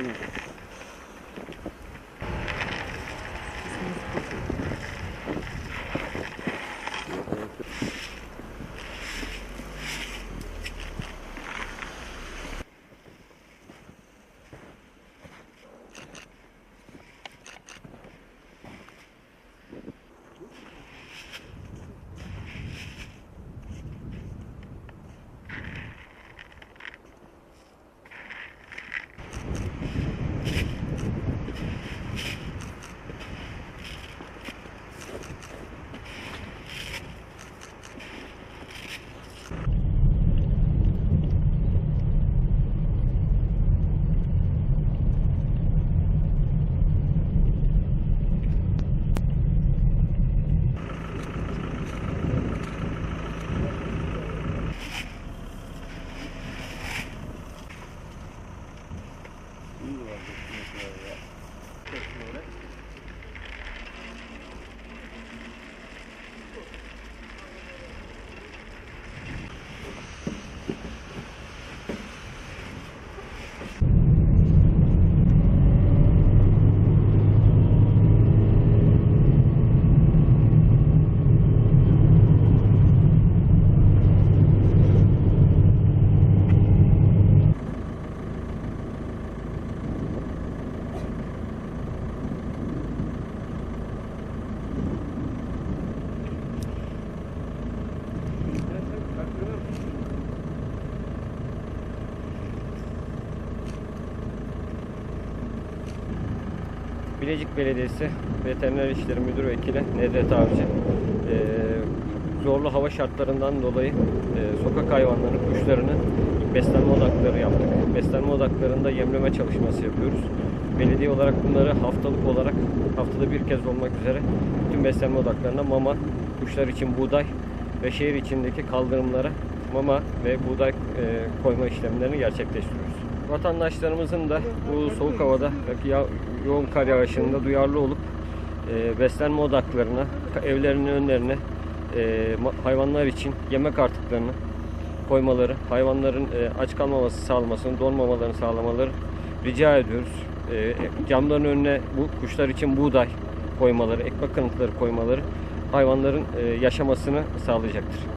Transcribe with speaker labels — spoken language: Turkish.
Speaker 1: Valeu.
Speaker 2: Bilecik Belediyesi Veteriner İşleri Müdür Vekili Nedret Avcı eee, zorlu hava şartlarından dolayı eee, sokak hayvanları, kuşlarını beslenme odakları yaptık. Beslenme odaklarında yemleme çalışması yapıyoruz. Belediye olarak bunları haftalık olarak haftada bir kez olmak üzere bütün beslenme odaklarına mama, kuşlar için buğday ve şehir içindeki kaldırımlara mama ve buğday eee, koyma işlemlerini gerçekleştiriyoruz. Vatandaşlarımızın da bu soğuk havada ya- yoğun kar yağışında duyarlı olup eee, beslenme odaklarına, evlerinin önlerine ma- hayvanlar için yemek artıklarını koymaları, hayvanların eee, aç kalmaması sağlamasını, donmamalarını sağlamaları rica ediyoruz. Eee, camların önüne bu kuşlar için buğday koymaları, ekmek kanıtları koymaları hayvanların eee, yaşamasını sağlayacaktır.